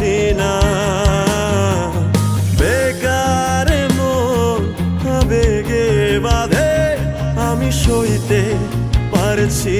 পারছি না। বেকার মন আবেগে বাধে আমি সইতে পারছি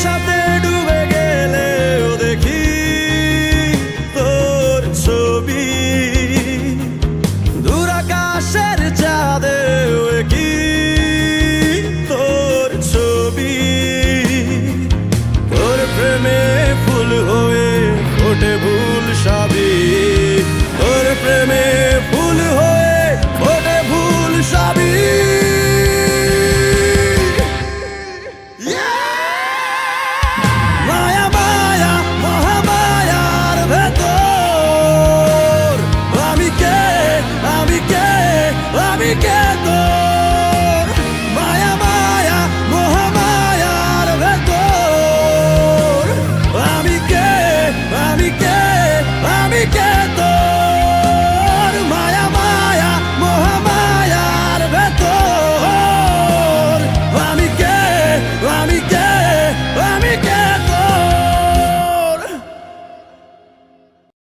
নেশাতে ডুবে ও দেখি তোর ছবি। দূরাকাশের চাঁদেও কি তোর ছবি। me quedo.